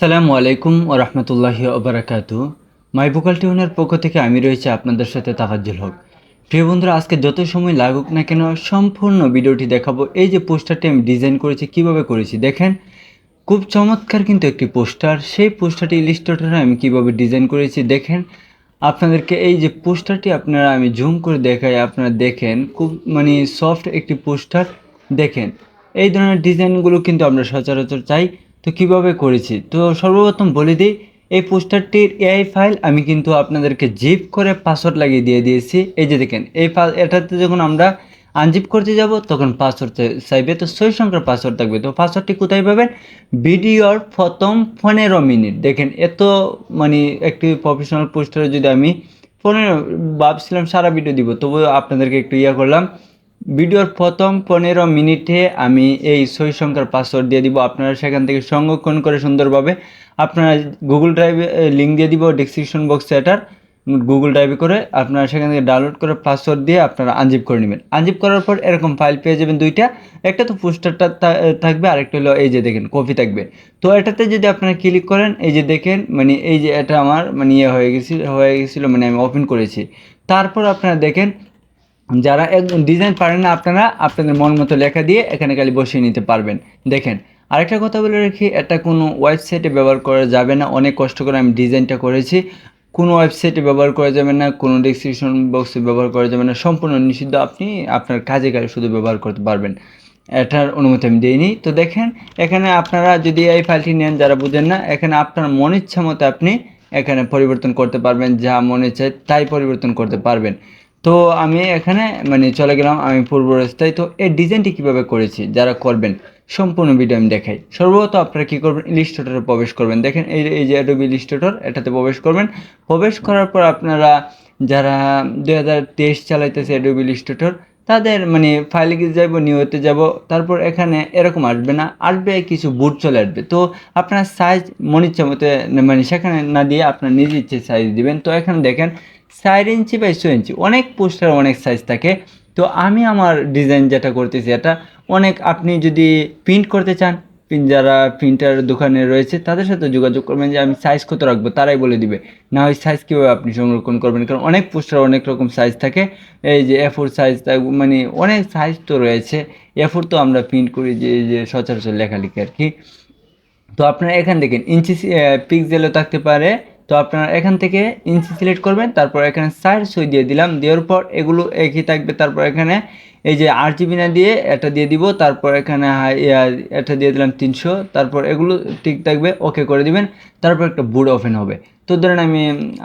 আসসালামু আলাইকুম ও রহমতুল্লাহি ওবরাকাতু মাই ভোকাল টিউনের পক্ষ থেকে আমি রয়েছে আপনাদের সাথে তাফাজ্জুল হক। প্রিয় বন্ধুরা, আজকে যত সময় লাগুক না কেন সম্পূর্ণ ভিডিওটি দেখাবো। এই যে পোস্টারটি আমি ডিজাইন করেছি, কীভাবে করেছি দেখেন। খুব চমৎকার কিন্তু একটি পোস্টার। সেই পোস্টারটি ইলিস্ট্রেটরে আমি কীভাবে ডিজাইন করেছি দেখেন। আপনাদেরকে এই যে পোস্টারটি আপনারা আমি জুম করে দেখাই, আপনারা দেখেন। খুব মানে সফট একটি পোস্টার দেখেন। এই ধরনের ডিজাইনগুলো কিন্তু আমরা সচরাচর চাই। তো কীভাবে করেছি? তো সর্বপ্রথম বলে দিই, এই পোস্টারটির এআই ফাইল আমি কিন্তু আপনাদেরকে জিপ করে পাসওয়ার্ড লাগিয়ে দিয়ে দিয়েছি। এই যে দেখেন, এই ফাইল এটাতে যখন আমরা আনজিপ করতে যাব, তখন পাসওয়ার্ড চাইবে, তো ছয় সংখ্যার পাসওয়ার্ড থাকবে। তো পাসওয়ার্ডটি কোথায় পাবেন? ভিডিওর প্রথম পনেরো মিনিট। দেখেন, এত মানে একটি প্রফেশনাল পোস্টারে যদি আমি পনেরো, ভাবছিলাম সারা ভিডিও দিব তবু আপনাদেরকে একটু ইয়ে করলাম। ভিডিওর প্রথম পনেরো মিনিটে আমি এই সই সংখ্যার পাসওয়ার্ড দিয়ে দিব। আপনারা সেখান থেকে সংরক্ষণ করে সুন্দরভাবে আপনারা গুগল ড্রাইভে লিঙ্ক দিয়ে দিব ডিসক্রিপশন বক্সে এটার। গুগল ড্রাইভে করে আপনারা সেখান থেকে ডাউনলোড করে পাসওয়ার্ড দিয়ে আপনারা আনজিপ করে নেবেন। আনজিপ করার পর এরকম ফাইল পেয়ে যাবেন দুইটা। একটা তো পোস্টারটা থাকবে, আরেকটা হলো এই যে দেখেন কপি থাকবে। তো এটাতে যদি আপনারা ক্লিক করেন, এই যে দেখেন মানে এই যে এটা আমার মানে ইয়ে হয়ে গেছিল হয়ে গেছিল মানে আমি ওপেন করেছি। তারপর আপনারা দেখেন যারা একদম ডিজাইন পারেন না, আপনারা আপনাদের মন মতো লেখা দিয়ে এখানে খালি বসিয়ে নিতে পারবেন। দেখেন, আরেকটা কথা বলে রাখি এটা কোনো ওয়েবসাইটে ব্যবহার করা যাবে না। অনেক কষ্ট করে আমি ডিজাইনটা করেছি। কোনো ওয়েবসাইটে ব্যবহার করা যাবে না, কোনো ডিসক্রিপশন বক্সে ব্যবহার করা যাবে না। সম্পূর্ণ নিষিদ্ধ, আপনি আপনার কাজে কাজে শুধু ব্যবহার করতে পারবেন। এটার অনুমতি আমি দিইনি। তো দেখেন, এখানে আপনারা যদি এই ফাইলটি নেন, যারা বুঝেন না, এখানে আপনার মন ইচ্ছা মতো আপনি এখানে পরিবর্তন করতে পারবেন, যা মনে চায় তাই পরিবর্তন করতে পারবেন। তো আমি এখানে মানে চলে গেলাম আমি পূর্ব রাস্তায়। তো এই ডিজাইনটি কীভাবে করেছি? যারা করবেন, সম্পূর্ণ ভিডিও আমি দেখাই। সর্বপ্রথম আপনারা কী করবেন? ইলিস্ট্রেটরে প্রবেশ করবেন। দেখেন, এই এই যে অ্যাডোবি ইলিস্ট্রেটর এটাতে প্রবেশ করবেন। প্রবেশ করার পর আপনারা যারা দু হাজার তেইশ চালাইতেছে অ্যাডোবি ইলিস্ট্রেটর তাদের মানে ফাইলে গিয়ে যাব নিউতে যাব তারপর এখানে এরকম আসবে না, আসবে কিছু বুট চলে আসবে। তো আপনার সাইজ মন ইচ্ছা মতো মানে সেখানে না দিয়ে আপনার নিজ ইচ্ছে সাইজ দিবেন। তো এখানে দেখেন চার ইঞ্চি বাই ছয় ইঞ্চি, অনেক পোস্টার, অনেক সাইজ থাকে। তো আমি আমার ডিজাইন যেটা করতেছি, এটা অনেক আপনি যদি প্রিন্ট করতে চান প্রিন্ট যারা প্রিন্টার দোকানে রয়েছে, তাদের সাথে যোগাযোগ করবেন যে আমি সাইজ কত রাখব, তারাই বলে দিবে। না ওই সাইজ কীভাবে আপনি সংরক্ষণ করবেন, কারণ অনেক পোস্টার অনেক রকম সাইজ থাকে। এই যে এ ফোর সাইজ মানে অনেক সাইজ তো রয়েছে। এ ফোর তো আমরা প্রিন্ট করি যে যে সচরাচর লেখালেখি আর কি। তো আপনারা এখান দেখেন, ইঞ্চি পিক্সেলও থাকতে পারে তো আপনারা এখান থেকে ইঞ্চি সিলেক্ট করবেন, তারপর এখানে সাইড সুই দিয়ে দিলাম, দেওয়ার পর এগুলো একই থাকবে, তারপর এখানে এই যে আর জিবি না দিয়ে এটা দিয়ে দিব, তারপর এখানে এটা দিয়ে দিলাম তিনশো, তারপর এগুলো ঠিক থাকবে, ওকে করে দিবেন, তারপর একটা বুট ওপেন হবে। তো ধরেন আমি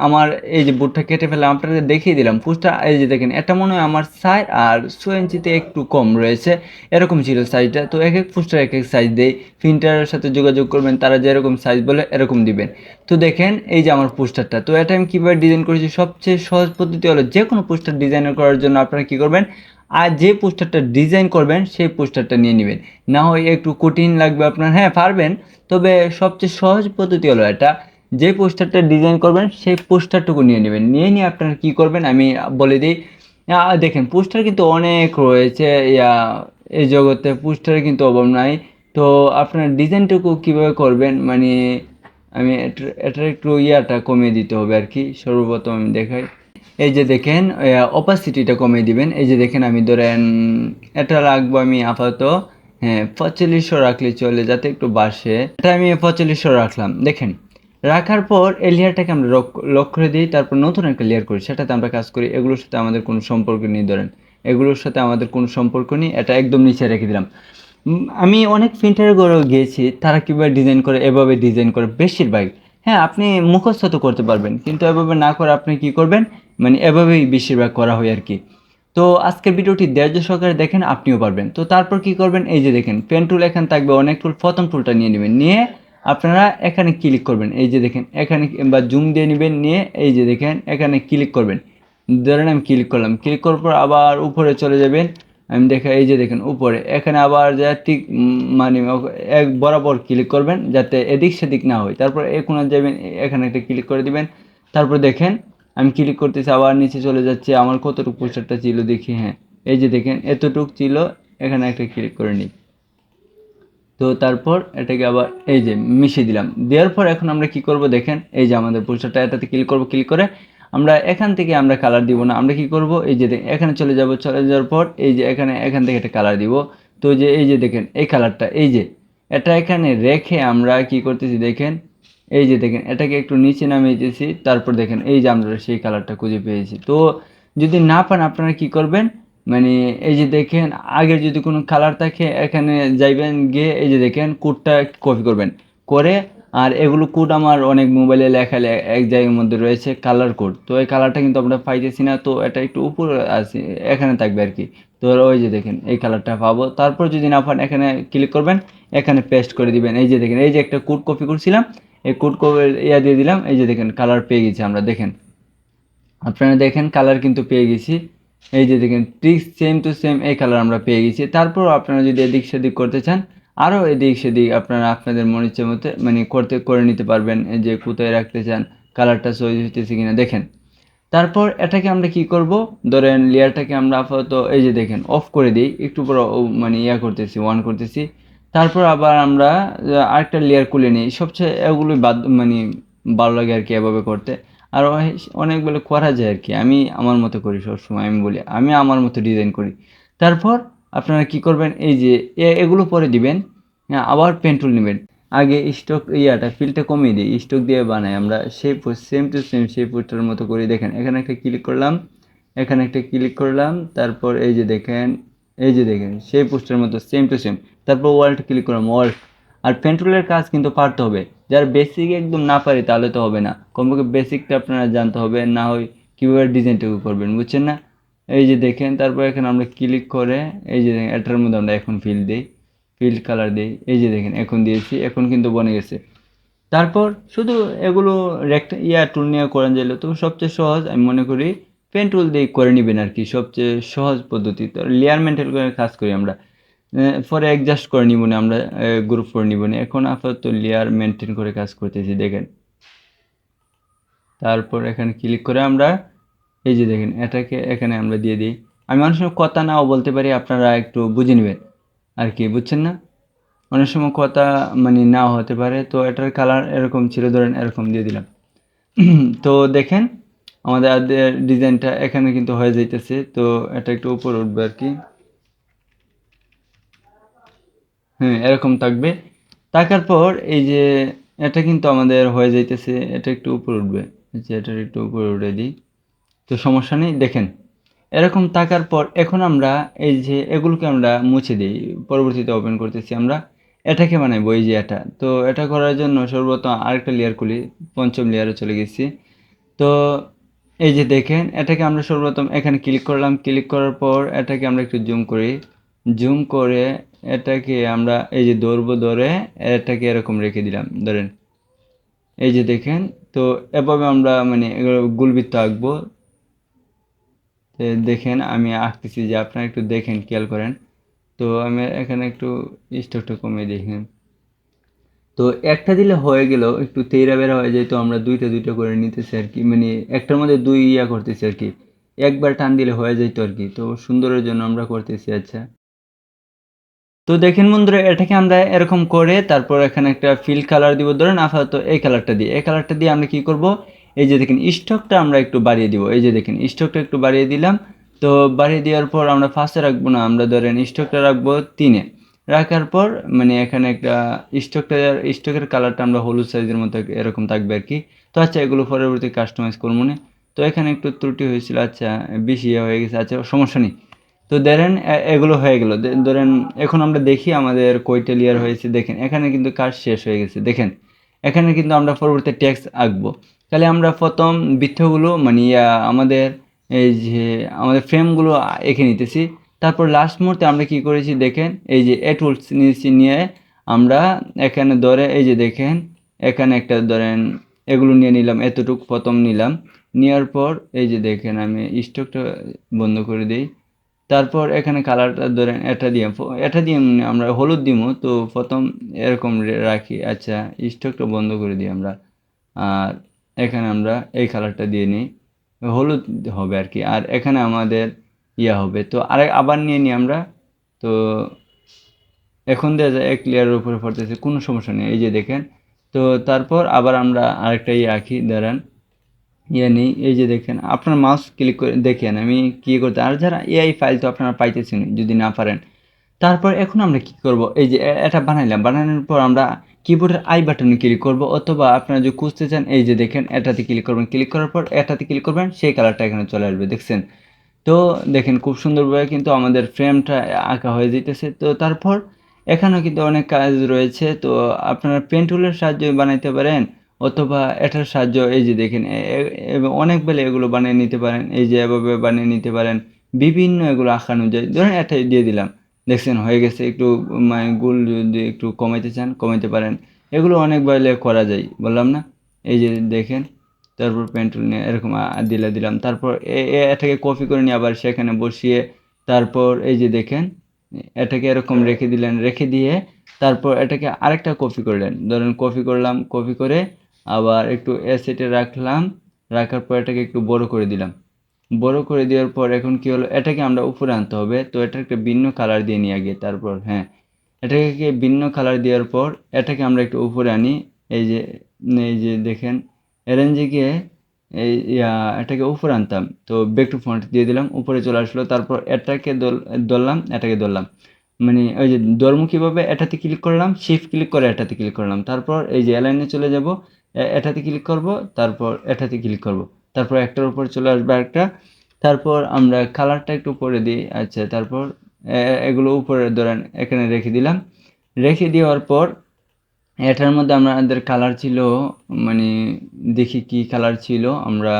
আমার এই যে বুটটা কেটে ফেলে আপনাদের দেখিয়ে দিলাম পুষটা এই যে দেখেন, এটা মনে হয় আমার সাইজ আর সো ইঞ্চিতে একটু কম রয়েছে, এরকম ছিল সাইজটা তো এক এক পুস্টার এক এক সাইজ দেই প্রিন্টারের সাথে যোগাযোগ করবেন, তারা যেরকম সাইজ বলে এরকম দিবেন। তো দেখেন, এই যে আমার পোস্টারটা তো এটা আমি কীভাবে ডিজাইন করেছি, সবচেয়ে সহজ পদ্ধতি হলো যে কোনো পোস্টার ডিজাইন করার জন্য আপনারা কী করবেন আর যে পোস্টারটা ডিজাইন করবেন, সেই পোস্টারটা নিয়ে নেবেন। না হয় একটু কঠিন লাগবে আপনার হ্যাঁ পারবেন। তবে সবচেয়ে সহজ পদ্ধতি হলো এটা। যে পোস্টারটা ডিজাইন করবেন, সেই পোস্টারটুকু নিয়ে নেবেন। নিয়ে নিয়ে আপনারা কী করবেন, আমি বলে দিই। দেখেন, পোস্টার কিন্তু অনেক রয়েছে। ইয়া, এই জগতে পোস্টারের কিন্তু অভাব নাই। তো আপনার ডিজাইনটুকু কীভাবে করবেন মানে আমি এটার একটু ইয়াটা কমিয়ে দিতে হবে আর কি। সর্বপ্রথম আমি দেখাই। এই যে দেখেন অপাসিটিটা কমিয়ে দিবেন। এই যে দেখেন আমি ধরেন, এটা রাখব আমি আপাতত হ্যাঁ পঁয়তাল্লিশশো রাখলে চলে, যাতে একটু বাসে। এটা আমি পঁয়তাল্লিশশো রাখলাম। দেখেন, রাখার পর এই লেয়ারটাকে আমরা লক করে দিই, তারপর নতুন একটা লেয়ার করি। সেটাতে আমরা কাজ করি, এগুলোর সাথে আমাদের কোনো সম্পর্ক নেই, ধরেন। এগুলোর সাথে আমাদের কোনো সম্পর্ক নেই, এটা একদম নিচে রেখে দিলাম। আমি অনেক প্রিন্টারে গিয়েছি, তারা কীভাবে ডিজাইন করে, এভাবে ডিজাইন করে বেশিরভাগ হ্যাঁ আপনি মুখস্থ তো করতে পারবেন, কিন্তু এভাবে না করে আপনি কি করবেন? মানে এভাবেই বেশিরভাগ করা হয় আর কি। তো আজকের ভিডিওটি দেড় সহকারে দেখেন, আপনিও পারবেন। তো তারপর কি করবেন? এই যে দেখেন পেন টুল এখানে থাকবে, অনেক টুল প্রথম টুলটা নিয়ে নেবেন। নিয়ে আপনারা এখানে ক্লিক করবেন। এই যে দেখেন, এখানে বা জুম দিয়ে নেবেন, নিয়ে এই যে দেখেন, এখানে ক্লিক করবেন। ধরেন আমি ক্লিক করলাম। ক্লিক করার পর আবার উপরে চলে যাবেন। আমি দেখা, এই যে দেখেন, উপরে। এখানে আবার যা ঠিক মানে এক বরাবর ক্লিক করবেন, যাতে এদিক সেদিক না হয়। তারপর এ কোণে যাবেন, এখানে একটা ক্লিক করে দিবেন। তারপর দেখেন আমি ক্লিক করতেছি, আবার নিচে চলে যাচ্ছে, আমার কতটুকু পোস্টারটা ছিল দেখি হ্যাঁ। এই যে দেখেন, এতটুক ছিল, এখানে একটা ক্লিক করে নিই। তো তারপর এটাকে আবার এই যে মিশিয়ে দিলাম। দেওয়ার পর এখন আমরা কি করব দেখেন, এই যে আমাদের পোস্টারটা এটাতে ক্লিক করব ক্লিক করে আমরা এখান থেকে আমরা কালার দিব না। আমরা কি করব, এই যে এখানে চলে যাব, চলে যাওয়ার পর এই যে এখানে, এখান থেকে একটা কালার দিব। তো যে, এই যে দেখেন, এই কালারটা এই যে, এটা এখানে রেখে আমরা কি করতেছি দেখেন এই যে দেখেন, এটাকে একটু নিচে নামিয়ে দিয়েছি, তারপর দেখেন এই যে আমরা সেই কালারটা খুঁজে পেয়েছি। তো যদি না পান আপনারা কি করবেন? মানে এই যে দেখেন, আগের যদি কোনো কালার থাকে, এখানে যাইবেন গিয়ে এই যে দেখেন, কোডটা কপি করবেন। করে, আর এগুলো কোড আমার অনেক মোবাইলে লেখা এক জায়গার মধ্যে রয়েছে কালার কোড। তো এই কালারটা কিন্তু আমরা পাইতেছি না, তো এটা একটু উপরে আছে, এখানে থাকবে আর কি। তো ওই যে দেখেন, এই কালারটা পাবো। তারপর যদি না পান, এখানে ক্লিক করবেন। এখানে পেস্ট করে দিবেন। এই যে দেখেন, এই যে একটা কোড কপি করছিলাম, এই কোড কপি ইয়া দিয়ে দিলাম, এই যে দেখেন কালার পেয়ে গেছি আমরা, দেখেন। আপনারা দেখেন কালার কিন্তু পেয়ে গেছি। এই যে দেখেন ঠিক সেম টু সেম এই কালার আমরা পেয়ে গেছি। তারপর আপনারা যদি এদিক সেদিক করতে চান আরও এদিক সেদিক আপনারা আপনাদের মন ইচ্ছে মতো মানে করতে, করে নিতে পারবেন, এই যে কোথায় রাখতে চান কালারটা সহজ হইতেছে কিনা, দেখেন। তারপর এটাকে আমরা কি করব? ধরেন লেয়ারটাকে আমরা আপাতত, এই যে দেখেন অফ করে দিই। একটু পর মানে ইয়া করতেছি অন করতেছি। তারপর আবার আমরা আরেকটা লেয়ার খুলে নিই। সবচেয়ে এগুলোই বাদ মানে ভালো লাগে আর কি এভাবে করতে। আর অনেকগুলো করা যায় আর কি। আমি আমার মতো করি সবসময়, আমি বলি, আমি আমার মতো ডিজাইন করি। তারপর আপনারা কি করবেন, এই যে এগুলো পরে দিবেন আবার পেন্টুল নেবেন। আগে স্টক ইয়াটা ফিলটা কমিয়ে দিই স্টক দিয়ে বানাই আমরা। সেই সেম টু সেম সেই পোস্টারের মতো করে। দেখেন, এখানে একটা ক্লিক করলাম, এখানে একটা ক্লিক করলাম, তারপর এই যে দেখেন, এই যে দেখেন সেই পোস্টারের মতো সেম টু সেম তারপর ওয়ালটা ক্লিক করলাম ওয়াল আর পেন্ট্রোলের কাজ কিন্তু পারতে হবে। যারা বেসিক একদম না পারি তাহলে তো হবে না। কমপক্ষে বেসিকটা আপনারা জানতে হবে, না হয় কীভাবে ডিজাইনটুকু করবেন, বুঝছেন না? এই যে দেখেন, তারপর এখানে আমরা ক্লিক করে, এই যে এটার মধ্যে আমরা এখন ফিল দিই ফিল কালার দিই। এই যে দেখেন, এখন দিয়েছি, এখন কিন্তু বনে গেছে। তারপর শুধু এগুলো রেক্ট ইয়া টুল নিয়ে করেন যাইলে তো সবচেয়ে সহজ, আমি মনে করি পেন টুল দিয়ে করে নেবেন আর কি, সবচেয়ে সহজ পদ্ধতি। তো লেয়ার মেন্টেন করে কাজ করি আমরা। পরে অ্যাডজাস্ট করে নিব না আমরা গ্রুপ করে নিব না। এখন আপাতত লেয়ার মেনটেন করে কাজ করতেছি, দেখেন। তারপর এখানে ক্লিক করে আমরা, এই যে দেখেন, এটাকে এখানে আমরা দিয়ে দিই। আমি অনেক সময় কথা নাও বলতে পারি, আপনারা একটু বুঝে নেবেন। আর কি, বুঝছেন না? অনেক সময় কথা মানে নাও হতে পারে, তো এটার কালার এরকম ছিল, ধরেন এরকম দিয়ে দিলাম। তো দেখেন, আমাদের ডিজাইনটা এখানে কিন্তু হয়ে যাইতেছে, তো এটা একটু উপর উঠবে আর কি। হ্যাঁ এরকম থাকবে। থাকার পর এই যে এটা কিন্তু আমাদের হয়ে যাইতেছে, এটা একটু উপরে উঠবে। যে এটার একটু উপরে উঠে দিই। তো সমস্যা নেই, দেখেন। এরকম থাকার পর এখন আমরা এই যে এগুলোকে আমরা মুছে দিই, পরবর্তীতে ওপেন করতেছি আমরা। এটাকে বানাইবো, এই যে এটা। তো এটা করার জন্য সর্বপ্রথম আরেকটা লেয়ার খুলি, পঞ্চম লেয়ারে চলে গেছি। তো এই যে দেখেন, এটাকে আমরা সর্বপ্রথম এখানে ক্লিক করলাম। ক্লিক করার পর এটাকে আমরা একটু জুম করি। জুম করে এটাকে আমরা এই যে ধরবো ধরে এটাকে এরকম রেখে দিলাম, ধরেন। এই যে দেখেন, তো এভাবে আমরা মানে গুলবৃত্ত আঁকবো। দেখেন, আমি আঁকতেছি যে আপনারা একটু দেখেন, খেয়াল করেন। তো আমি এখানে একটু স্টকটা কমিয়ে দেখেন তো একটা দিলে হয়ে গেল, একটু তেইরা বেরা হয়ে যায়, তো আমরা দুইটা দুইটা করে নিতেছি আর কি। মানে একটার মধ্যে দুই ইয়া করতেছি আর কি। একবার টান দিলে হয়ে যাইতো আর কি। তো সুন্দরের জন্য আমরা করতেছি আচ্ছা। তো দেখেন বন্ধুরা, এটাকে আমরা এরকম করে তারপর এখানে একটা ফিল কালার দিব। ধরেন আপাতত এই কালারটা দিয়ে। এই কালারটা দিয়ে আমরা কি করব? এই যে দেখেন স্টকটা আমরা একটু বাড়িয়ে দিব। এই যে দেখেন স্টকটা একটু বাড়িয়ে দিলাম। তো বাড়িয়ে দেওয়ার পর আমরা ফার্স্টে রাখব না, আমরা ধরেন স্টকটা রাখব তিনে। রাখার পর মানে এখানে একটা স্টকটা স্টকের কালারটা আমরা হলুদ সাইজের মতো এরকম থাকবে আর কি। তো আচ্ছা এগুলো পরবর্তী কাস্টমাইজ করব না। তো এখানে একটু ত্রুটি হয়েছিল। আচ্ছা বেশি হয়ে গেছে। আচ্ছা সমস্যা নেই। তো ধরেন এগুলো হয়ে গেল। ধরেন, এখন আমরা দেখি আমাদের কয়টা লেয়ার হয়েছে। দেখেন, এখানে কিন্তু কাজ শেষ হয়ে গেছে। দেখেন, এখানে কিন্তু আমরা পরবর্তী ট্যাক্স আঁকবো। তাহলে আমরা প্রথম বৃত্তগুলো মানে আমাদের, এই যে, আমাদের ফ্রেমগুলো এঁকে নিতেছি। তারপর লাস্ট মুহূর্তে আমরা কি করেছি, দেখেন, এই যে এ টুলস নিয়েছি নিয়ে আমরা এখানে ধরে, এই যে, দেখেন, এখানে একটা, ধরেন, এগুলো নিয়ে নিলাম, এতটুকু প্রথম নিলাম। নেওয়ার পর, এই যে, দেখেন, আমি স্টকটা বন্ধ করে দিই। তারপর এখানে কালারটা ধরেন এটা দিয়ে এটা দিয়ে আমরা হলুদ দিব তো প্রথম এরকম রাখি আচ্ছা স্টকটা বন্ধ করে দিই আমরা। আর এখানে আমরা এই কালারটা দিয়ে নিই, হলুদ হবে আর কি, আর এখানে আমাদের ইয়া হবে। তো আরে আবার নিয়ে নিই আমরা, তো এখন দেখা যায় এক লেয়ারের উপরে পড়তেছে, কোনো সমস্যা নেই, এই যে দেখেন। তো তারপর আবার আমরা আরেকটা ইয়ে আঁকি দাঁড়ান ইয়ে নেই, এই যে দেখেন, আপনার মাউস ক্লিক করে দেখেন, আমি কী করতে, আর যারা এআই ফাইল তো আপনারা পাইতেছেন যদি না পারেন। তারপর এখন আমরা কি করব? এই যে এটা বানাইলাম, বানানোর পর আমরা কিবোর্ডের আই বাটনে ক্লিক করব, অথবা আপনারা যদি খুঁজতে চান, এই যে দেখেন, এটাতে ক্লিক করবেন ক্লিক করার পর এটাতে ক্লিক করবেন, সেই কালারটা এখানে চলে আসবে, দেখছেন? তো দেখেন, খুব সুন্দরভাবে কিন্তু আমাদের ফ্রেমটা আঁকা হয়ে যেতেছে তো তারপর এখানেও কিন্তু অনেক কাজ রয়েছে, তো আপনারা পেন সাহায্যে বানাইতে পারেন। অথবা এটার সাহায্য, এই যে দেখেন অনেক বেলে এগুলো বানিয়ে নিতে পারেন, এই যে এভাবে বানিয়ে নিতে পারেন, বিভিন্ন এগুলো আঁকানো যায় ধরেন এটাই দিয়ে দিলাম, দেখছেন হয়ে গেছে, একটু মানে গুল যদি একটু কমাইতে চান, কমাইতে পারেন, এগুলো অনেক বেলে করা যায়, বললাম না? এই যে দেখেন, তারপর পেন্টুল নিয়ে এরকম দিলে দিলাম, তারপর এটাকে কপি করে নিয়ে আবার সেখানে বসিয়ে, তারপর এই যে দেখেন, এটাকে এরকম রেখে দিলেন, রেখে দিয়ে, তারপর এটাকে আরেকটা কপি করলেন, ধরেন কপি করলাম, কপি করে আবার একটু এসেটে রাখলাম, রাখার পর এটাকে একটু বড় করে দিলাম। বড় করে দেওয়ার পর এখন কি হলো, এটাকে আমরা উপরে আনতে হবে। তো এটা একটা ভিন্ন কালার দিয়ে নিয়ে আগে, তারপর হ্যাঁ। এটাকে ভিন্ন কালার দেওয়ার পর এটাকে আমরা একটু উপরে আনি। এই যে এই যে দেখেন অ্যারেঞ্জে গিয়ে এই এটাকে উপরে আনতাম। তো ব্যাক টু ফ্রন্ট দিয়ে দিলাম, উপরে চলে আসলো। তারপর এটাকে ধরলাম এটাকে ধরলাম মানে ওই যে ধর্ম কীভাবে এটাতে ক্লিক করলাম শিফট ক্লিক করে এটাতে ক্লিক করলাম। তারপর এই যে অ্যালাইনে চলে যাব। এটাতে ক্লিক করব, তারপর এটাতে ক্লিক করব। তারপর একটার উপর চলে আসবে একটা তারপর আমরা কালারটা একটু উপরে দিই। আচ্ছা তারপর এগুলো উপরে ধরেন, এখানে রেখে দিলাম। রেখে দেওয়ার পর এটার মধ্যে আমাদের কালার ছিল মানে দেখি কি কালার ছিল। আমরা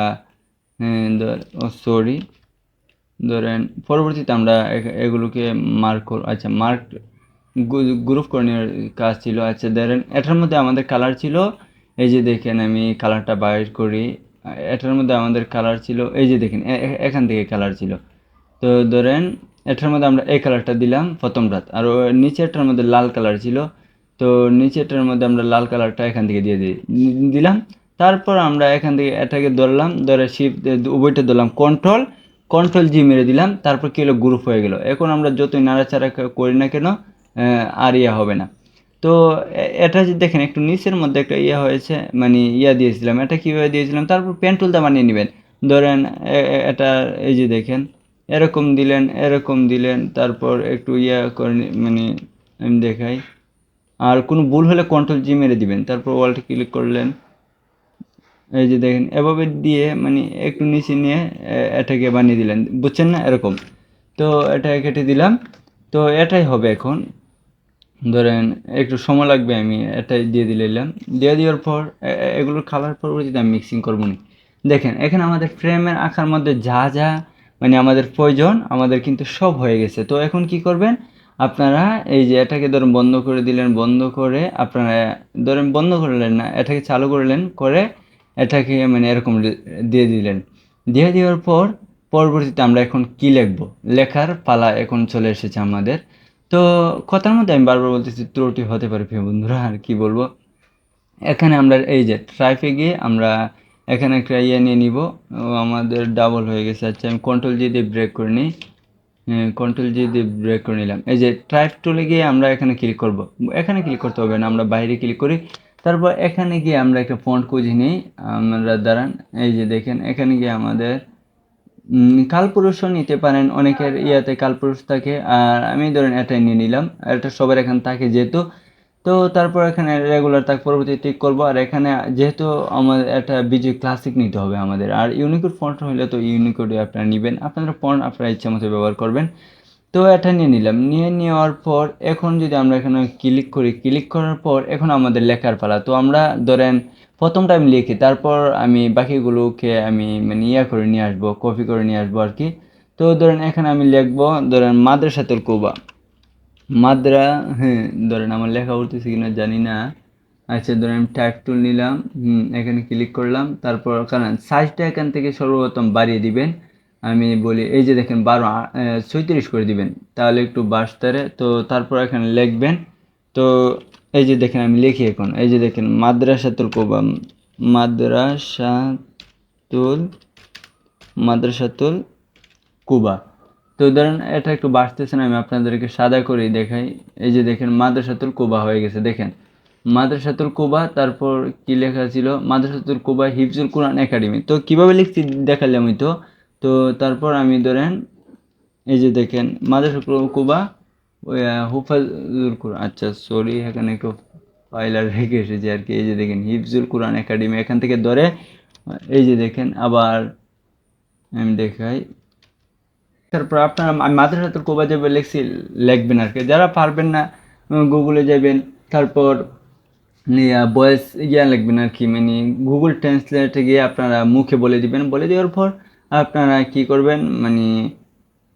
সরি ধরেন, পরবর্তীতে আমরা এগুলোকে মার্ক আচ্ছা মার্ক গ্রুপ করে নেওয়ার কাজ ছিল। আচ্ছা ধরেন, এটার মধ্যে আমাদের কালার ছিল এই যে দেখেন আমি কালারটা বাইর করি। এটার মধ্যে আমাদের কালার ছিল এই যে দেখেন এখান থেকে কালার ছিল। তো ধরেন এটার মধ্যে আমরা এই কালারটা দিলাম প্রথম রাত আর নিচেরটার মধ্যে লাল কালার ছিল। তো নিচেরটার মধ্যে আমরা লাল কালারটা এখান থেকে দিয়ে দিই দিলাম। তারপর আমরা এখান থেকে এটাকে ধরলাম ধরে শিফট উভয়টা ধরলাম কন্ট্রোল কন্ট্রোল জি মেরে দিলাম তারপর কি হলো গ্রুপ হয়ে গেল। এখন আমরা যতই নাড়াচাড়া করি না কেন আহ, আর ইয়া হবে না। তো এটা দেখেন, একটু নিচের মধ্যে একটা ইয়ে হয়েছে মানে ইয়া দিয়েছিলাম। এটা কীভাবে দিয়েছিলাম? তারপর পেন টুলটা বানিয়ে নেবেন। ধরেন এটা, এই যে দেখেন, এরকম দিলেন এরকম দিলেন, তারপর একটু ইয়া করে মানে আমি দেখাই। আর কোনো ভুল হলে কন্ট্রোল জি মেরে দিবেন। তারপর ওয়ালটা ক্লিক করলেন। এই যে দেখেন, এভাবে দিয়ে মানে একটু নিচে নিয়ে এটাকে বানিয়ে দিলেন। বুঝছেন না? এরকম। তো, এটাকে কেটে দিলাম। তো, এটাই হবে এখন। ধরেন একটু সময় লাগবে আমি এটাই দিয়ে দিলাম দিয়ে দেওয়ার পর এগুলোর খাবার পরবর্তীতে আমি মিক্সিং করব না। দেখেন, এখানে আমাদের ফ্রেমের আঁকার মধ্যে যা যা মানে আমাদের প্রয়োজন, আমাদের কিন্তু সব হয়ে গেছে। তো এখন কি করবেন? আপনারা এই যে এটাকে ধরেন বন্ধ করে দিলেন, বন্ধ করে আপনারা ধরেন বন্ধ করলেন না, এটাকে চালু করলেন করে এটাকে মানে এরকম দিয়ে দিলেন। দিয়ে দেওয়ার পর, পরবর্তীতে আমরা এখন কি লিখব? লেখার পালা এখন চলে এসেছে আমাদের। তো কথার মধ্যে আমি বারবার বলতেছি, ত্রুটি হতে পারে প্রিয় বন্ধুরা, আর কি বলব? এখানে আমরা, এই যে ট্রাইফে গিয়ে আমরা এখানে একটা ইয়ে নিয়ে নিব। আমাদের ডাবল হয়ে গেছে। আচ্ছা আমি কন্ট্রোল জি দিয়ে ব্রেক করে নিই। কন্ট্রোল জি দিয়ে ব্রেক করে নিলাম। এই যে ট্রাইফ টুলে গিয়ে আমরা এখানে ক্লিক করব। এখানে ক্লিক করতে হবে না, আমরা বাইরে ক্লিক করি। তারপর এখানে গিয়ে আমরা একটা ফন্ট খুঁজে নিই। আমরা, দাঁড়ান, এই যে দেখেন, এখানে গিয়ে আমাদের কালপুরুষও নিতে পারেন অনেকের ইয়াতে কালপুরুষ থাকে আর আমি ধরেন এটাই নিয়ে নিলাম এটা সবার এখানে থাকে যেহেতু। তো তারপর এখানে রেগুলার তাক পরবর্তী টিক করব আর এখানে যেহেতু আমাদের একটা বিজয় ক্লাসিক নিতে হবে আমাদের আর ইউনিকোড ফন্ট হলে তো ইউনিকোডে আপনারা নেবেন আপনারা ফন্ট আপনারা ইচ্ছা মতো ব্যবহার করবেন। তো এটা নিয়ে নিলাম নিয়ে নেওয়ার পর এখন যদি আমরা এখানে ক্লিক করি ক্লিক করার পর এখন আমাদের লেখার পালা তো আমরা ধরেন প্রথমটা আমি লিখি, তারপর আমি বাকিগুলোকে আমি মানে ইয়া করে নিয়ে আসব কপি করে নিয়ে আসব আর কি তো ধরেন এখানে আমি লিখব, ধরেন মাদ্রাসাতুল কুবা। মাদ্রা হ্যাঁ ধরেন আমার লেখা উঠতেছে কিনা জানি না। আচ্ছা ধরেন আমি টাইপ টুল নিলাম এখানে ক্লিক করলাম, তারপর কারণ সাইজটা এখান থেকে সর্বপ্রথম বাড়িয়ে দিবেন। আমি বলি, এই যে দেখেন বারো ছয়ত্রিশ করে দিবেন, তাহলে একটু বাসতারে তো তারপর এখানে লিখবেন, তো এই যে দেখেন, আমি লিখি এখন। এই যে দেখেন, মাদ্রাসাতুল কোবা মাদ্রাসাতুল মাদ্রাসাতুল কুবা তো ধরেন, এটা একটু বাড়তেছে না, আমি আপনাদেরকে সাদা করেই দেখাই। এই যে দেখেন, মাদ্রাসাতুল কোবা হয়ে গেছে। দেখেন, মাদ্রাসাতুল কোবা তারপর কি লেখা ছিল? মাদ্রাসাতুল কোবা হিফজুল কোরআন একাডেমি। তো কীভাবে লিখছি দেখালাম আমি তো? তো তারপর আমি ধরেন, এই যে দেখেন, মাদ্রাসাতুল কোবা ওই হুফাজুল কোরআন আচ্ছা সরি এখানে একটু ফাইলার রেখে এসেছি আর কি, এই যে দেখেন, হিফজুল কোরআন একাডেমি, এখান থেকে ধরে, এই যে দেখেন, আবার আমি দেখাই। তারপর আপনারা মাদ্রাসাতুল কোবা যাবে, লিখছি, লিখবেন আর কি। যারা পারবেন না গুগলে যাবেন, তারপর বয়েস ইয়া লিখবেন আর কি মানে গুগল ট্রান্সলেটে গিয়ে আপনারা মুখে বলে দিবেন। বলে দেওয়ার পর আপনারা কি করবেন মানে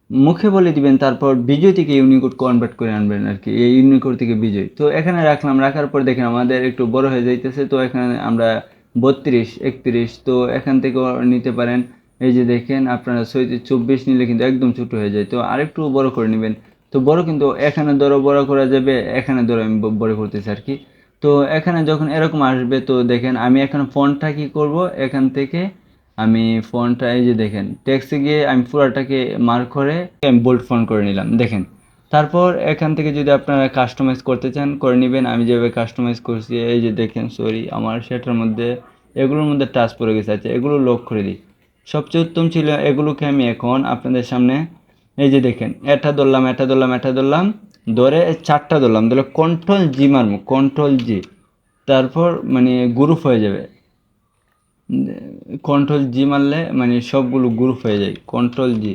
মুখে বলে দিবেন, তারপর বিজয় থেকে ইউনিকোড কনভার্ট করে আনবেন আর কি, এই ইউনিকোড থেকে বিজয়। তো এখানে রাখলাম, রাখার পর দেখেন আমাদের একটু বড় হয়ে যাইতেছে, তো এখানে আমরা বত্রিশ, একত্রিশ, তো এখান থেকেও নিতে পারেন। এই যে দেখেন, আপনারা সৈতে চব্বিশ নিলে কিন্তু একদম ছোট হয়ে যায়, তো আরেকটু বড় করে নেবেন। তো বড় কিন্তু এখানে ধরো বড় করা যাবে, এখানে ধরো আমি বড় করতেছি আর কি। তো এখানে যখন এরকম আসবে, তো দেখেন আমি এখন ফোনটা কি করব? এখান থেকে আমি ফোনটা এই যে দেখেন টেক্সে গিয়ে আমি পুরাটাকে মার্ক করে আমি বোল্ড ফোন করে নিলাম, দেখেন। তারপর এখান থেকে যদি আপনারা কাস্টমাইজ করতে চান, করে নেবেন। আমি যেভাবে কাস্টমাইজ করছি, এই যে দেখেন সরি আমার সেটার মধ্যে, এগুলোর মধ্যে টাচ পড়ে গেছে। আচ্ছা এগুলো লক করে দিই। সবচেয়ে উত্তম ছিল এগুলোকে আমি এখন আপনাদের সামনে, এই যে দেখেন এটা ধরলাম এটা ধরলাম এটা ধরলাম, ধরে চারটা ধরলাম। ধরলে কন্ট্রোল জি মারবো কন্ট্রোল জি তারপর মানে গ্রুপ হয়ে যাবে। কন্ট্রোল জি মারলে মানে সবগুলো গ্রুপ হয়ে যায়। কন্ট্রোল জি।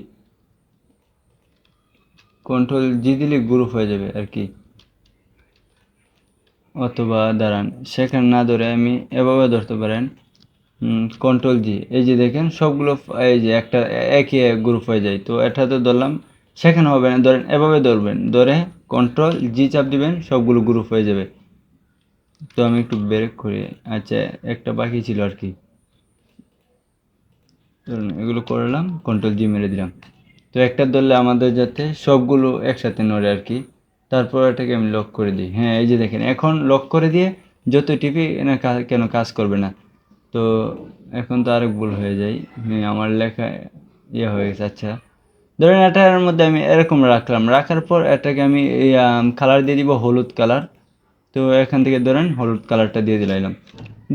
কন্ট্রোল জি দিলে গ্রুপ হয়ে যাবে আর কি। অথবা দাঁড়ান, সেখানে না ধরে আমি এভাবে ধরতে পারেন। Control G. এই যে দেখেন, সবগুলো এই যে একটা একই গ্রুপ হয়ে যায়। তো এটা তো ধরলাম, সেখানে হবে না। ধরেন এভাবে ধরবেন, ধরে কন্ট্রোল জি চাপ দিবেন, সবগুলো গ্রুপ হয়ে যাবে। তো আমি একটু ব্রেক করি। আচ্ছা একটা বাকি ছিল আর কি। ধরুন, এগুলো করলাম কন্ট্রোল জি মেরে দিলাম। তো একটা ধরলে আমাদের যাতে সবগুলো একসাথে নড়ে আর কি। তারপর এটাকে আমি লক করে দিই। হ্যাঁ এই যে দেখেন, এখন লক করে দিয়ে যত টিপি না কেন কাজ করবে না। তো এখন তো আরেক ভুল হয়ে যায়। হ্যাঁ আমার লেখা ইয়ে হয়ে গেছে আচ্ছা। ধরেন এটার মধ্যে আমি এরকম রাখলাম। রাখার পর এটাকে আমি কালার দিয়ে দিব হলুদ কালার তো এখান থেকে ধরেন হলুদ কালারটা দিয়ে দিলাম।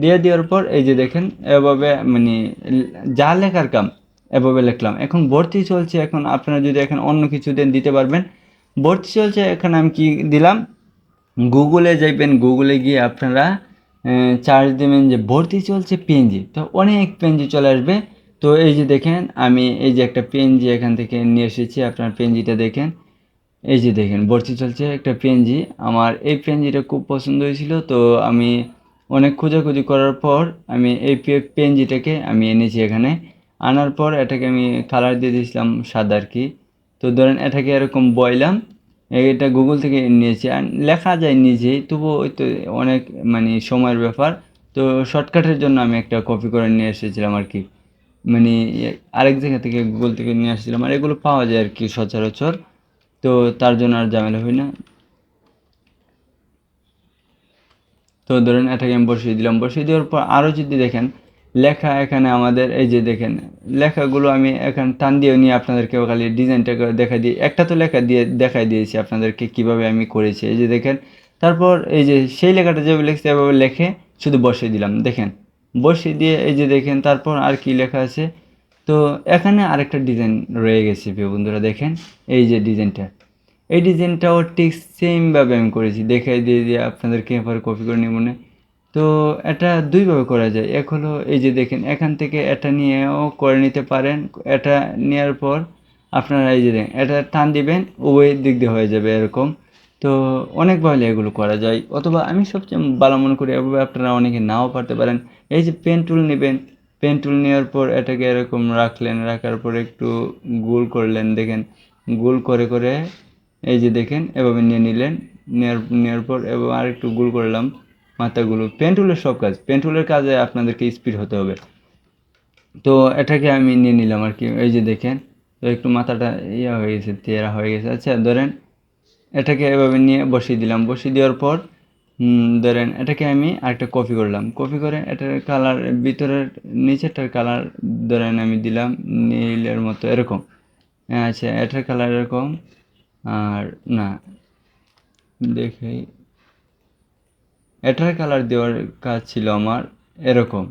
দিয়ে দেওয়ার পর এই যে দেখেন, এভাবে মানে যা লেখার কাম, এভাবে লিখলাম। এখন ভর্তি চলছে, এখন আপনারা যদি এখন অন্য কিছু দেন দিতে পারবেন। ভর্তি চলছে, এখন আমি কি দিলাম? গুগলে যাইবেন গুগলে গিয়ে আপনারা চার্জ দেবেন যে ভর্তি চলছে পিএনজি তো অনেক পিএনজি চলে আসবে। তো এই যে দেখেন, আমি এই যে একটা পিএনজি এখান থেকে নিয়ে এসেছি, আপনার পিএনজিটা দেখেন। এই যে দেখেন, ভর্তি চলছে একটা পিএনজি আমার এই পিএনজিটা খুব পছন্দ হয়েছিল, তো আমি অনেক খোঁজাখুঁজি করার পর আমি এই পিএনজিটাকে আমি এনেছি এখানে। আনার পর এটাকে আমি কালার দিয়ে দিয়েছিলাম সাদা আর কি। তো ধরেন এটাকে এরকম বয়লাম এটা গুগল থেকে নিয়েছি। আর লেখা যায় নিজেই তবুও ওই তো অনেক মানে সময়ের ব্যাপার। তো শর্টকাটের জন্য আমি একটা কপি করে নিয়ে এসেছিলাম আর কি। মানে আরেক জায়গা থেকে গুগল থেকে নিয়ে আসছিলাম। আর এগুলো পাওয়া যায় আর কি সচরাচর। তো তার জন্য আর ঝামেলা হয় না। তো ধরেন এটাকে আমি বসিয়ে দিলাম। বসিয়ে দেওয়ার পর আরও যদি দেখেন, লেখা এখানে আমাদের এই যে দেখেন, লেখাগুলো আমি এখানে টান দিয়ে নিয়ে আপনাদেরকে খালি ডিজাইনটাকে দেখা দিয়ে একটা তো লেখা দিয়ে দেখাই দিয়েছি আপনাদেরকে কীভাবে আমি করেছি। এই যে দেখেন, তারপর এই যে সেই লেখাটা যেভাবে লিখছে এভাবে লেখে শুধু বসিয়ে দিলাম। দেখেন, বসিয়ে দিয়ে এই যে দেখেন, তারপর আর কি লেখা আছে। তো এখানে আরেকটা ডিজাইন রয়ে গেছে বন্ধুরা, দেখেন এই যে ডিজাইনটা। এই ডিজাইনটাও ঠিক সেমভাবে আমি করেছি। দেখাই দিয়ে দিয়ে আপনাদেরকে এবার কপি করে নিয়ে মনে তো এটা দুইভাবে করা যায়। এক হলো এই যে দেখেন, এখান থেকে এটা নিয়েও করে নিতে পারেন। এটা নেওয়ার পর আপনারা এই যে দেখেন, এটা টান দিবেন, উভয় দিক দিয়ে হয়ে যাবে এরকম। তো অনেক ভালো এগুলো করা যায়। অথবা আমি সবচেয়ে ভালো মনে করি, এভাবে আপনারা অনেকে নাও পারতে পারেন। এই যে পেন টুল নেবেন পেন টুল নেওয়ার পর এটাকে এরকম রাখলেন, রাখার পর একটু গোল করলেন। দেখেন, গোল করে করে এই যে দেখেন, এভাবে নিয়ে নিলেন নেওয়ার নেওয়ার পর এবং আর একটু গোল করলাম মাথাগুলো। পেন টুলের সব কাজ পেন টুলের কাজে আপনাদেরকে স্পিড হতে হবে। তো এটাকে আমি নিয়ে নিলাম আর কি। এই যে দেখেন তো একটু মাথাটা ইয়ে হয়ে গেছে, তেরা হয়ে গেছে। আচ্ছা ধরেন এটাকে এভাবে নিয়ে বসিয়ে দিলাম। বসিয়ে দেওয়ার পর ধরেন এটাকে আমি আরেকটা কপি করলাম। কপি করে এটার কালার ভিতরের, নিচেরটার কালার ধরেন আমি দিলাম নীলের মতো, এরকম। আচ্ছা এটার কালার এরকম। আর না দেখি এটার কালার দেওয়ার কাজ ছিল আমার এরকম।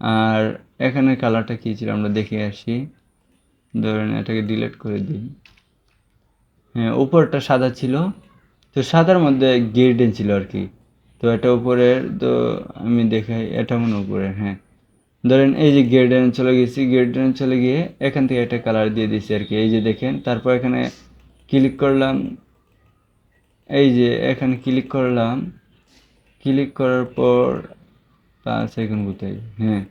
আর এখানে কালারটা কী ছিল আমরা দেখে আসি। ধরেন এটাকে ডিলিট করে দিই। হ্যাঁ উপরটা সাদা ছিল। তো সাদার মধ্যে গিল্ডেন ছিল আর কি। তো এটা উপরের, তো আমি দেখাই এটা মনে উপরে হ্যাঁ। ধরেন এই যে গিল্ডেন চলে গেছি গিল্ডেন চলে গিয়ে এখান থেকে একটা কালার দিয়ে দিচ্ছি আর কি। এই যে দেখেন, তারপর এখানে ক্লিক করলাম। এই যে এখানে ক্লিক করলাম। ক্লিক করার পর পাঁচ এখন কোথায় হ্যাঁ।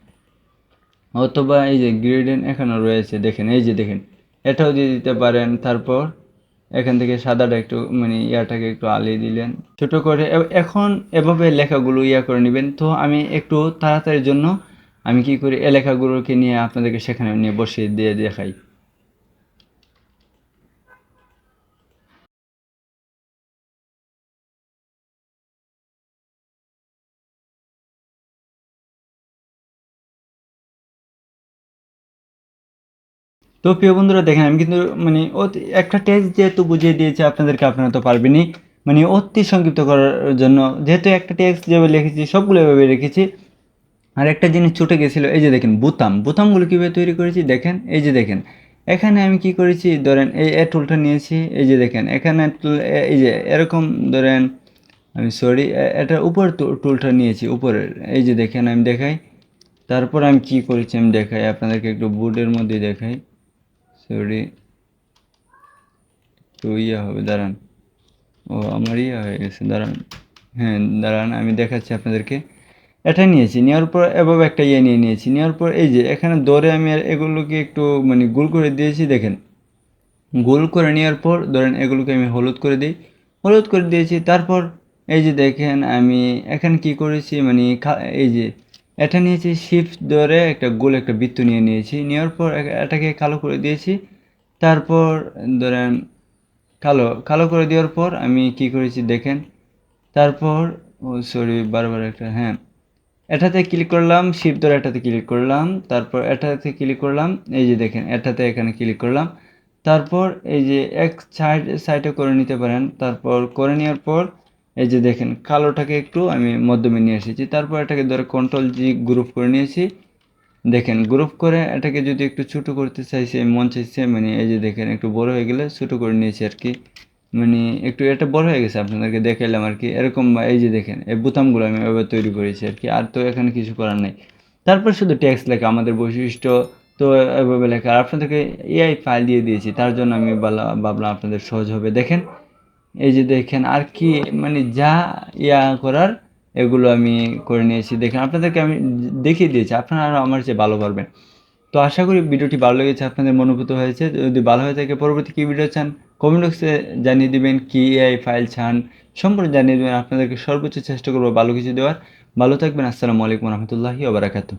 অথবা এই যে গ্রেডেন এখানেও রয়েছে, দেখেন, এই যে দেখেন, এটাও দিয়ে দিতে পারেন। তারপর এখান থেকে সাদাটা একটু মানে ইয়াটাকে একটু আলিয়ে দিলেন। ছোট করে এখন এভাবে লেখাগুলো ইয়া করে নেবেন। তো আমি একটু তাড়াতাড়ির জন্য আমি কি করি এ লেখাগুলোকে নিয়ে আপনাদেরকে সেখানে নিয়ে বসিয়ে দিয়ে দেখাই। তো প্রিয় বন্ধুরা, দেখেন, আমি কিন্তু মানে একটা টেক্সট যেহেতু বুঝিয়ে দিয়েছি আপনাদেরকে, আপনারা তো পারবেনই। মানে অতি সংক্ষিপ্ত করার জন্য, যেহেতু একটা টেক্সট যেভাবে লিখেছি, সবগুলো এভাবে রেখেছি। আর একটা জিনিস ছুটে গেছিল, এই যে দেখেন, বুতাম। বুতামগুলো কীভাবে তৈরি করেছি, দেখেন, এই যে দেখেন। এখানে আমি কি করেছি, ধরেন, এই এ টুলটা নিয়েছি, এই যে দেখেন, এখানে এই যে, এরকম, ধরেন, আমি সরি এটা উপর টুলটা নিয়েছি, উপরের। এই যে দেখেন, আমি দেখাই। তারপর আমি কি করেছি, আমি দেখাই, আপনাদেরকে একটু বোর্ডের মধ্যে দেখাই। সরি তো ইয়ে হবে, দাঁড়ান। ও, আমার ইয়ে হয়ে গেছে, দাঁড়ান। হ্যাঁ দাঁড়ান, আমি দেখাচ্ছি আপনাদেরকে। এটা নিয়েছি, নেওয়ার পর এভাবে একটা ইয়ে নিয়ে নিয়েছি। নেওয়ার পর এই যে, এখানে দরে আমি আর এগুলোকে একটু মানে গোল করে দিয়েছি, দেখেন। গোল করে নেওয়ার পর, ধরেন এগুলোকে আমি হলুদ করে দিই। হলুদ করে দিয়েছি, তারপর এই যে দেখেন, আমি এখানে কি করেছি মানে এই যে এটা নিয়েছি শিফট ধরে একটা গোল, একটা বৃত্ত নিয়ে নিয়েছি। নেওয়ার পর এটাকে কালো করে দিয়েছি। তারপর ধরেন কালো কালো করে দেওয়ার পর আমি কি করেছি দেখেন। তারপর, ও সরি বারবার একটা হ্যাঁ। এটাতে ক্লিক করলাম শিপ ধরে এটাতে ক্লিক করলাম। তারপর এটাতে ক্লিক করলাম, এই যে দেখেন, এটাতে এখানে ক্লিক করলাম। তারপর এই যে এক সাইড সাইডে করে নিতে পারেন। তারপর করে নেওয়ার পর এই যে দেখেন, কালোটাকে একটু আমি মধ্যমে নিয়ে এসেছি। তারপর এটাকে ধরে কন্ট্রোল জি গ্রুপ করে নিয়েছি। দেখেন গ্রুপ করে এটাকে যদি একটু ছোটো করতে চাইছে মন চাইছে মানে এই যে দেখেন, একটু বড় হয়ে গেলে ছোটো করে নিয়েছি আর কি। মানে একটু এটা বড় হয়ে গেছে, আপনাদেরকে দেখাইলাম আর কি। এরকম বা এই যে দেখেন, এই বোতামগুলো আমি এভাবে তৈরি করেছি আর কি। আর তো এখানে কিছু করার নেই। তারপর শুধু ট্যাক্স লেখা, আমাদের বৈশিষ্ট্য তো এভাবে লেখা। আর আপনাদেরকে এআই ফাইল দিয়ে দিয়েছি, তার জন্য আমি বলা- ভাবলাম আপনাদের সহজ হবে। দেখেন এই যে দেখেন, আর কি মানে যা ইয়া করার এগুলো আমি করে নিয়েছি। দেখেন, আপনাদেরকে আমি দেখিয়ে দিয়েছি, আপনারা আরও আমার চেয়ে ভালো পারবেন তো আশা করি ভিডিওটি ভালো লেগেছে, আপনাদের মনোভূত হয়েছে। যদি ভালো হয়ে থাকে, পরবর্তী কী ভিডিও চান কমেন্ট বক্সে জানিয়ে দিবেন কী এআই ফাইল চান, সম্পূর্ণ জানিয়ে দেবেন। আপনাদেরকে সর্বোচ্চ চেষ্টা করব ভালো কিছু দেওয়ার। ভালো থাকবেন, আসসালামু আলাইকুম রহমতুল্লাহি ওবরাকাতু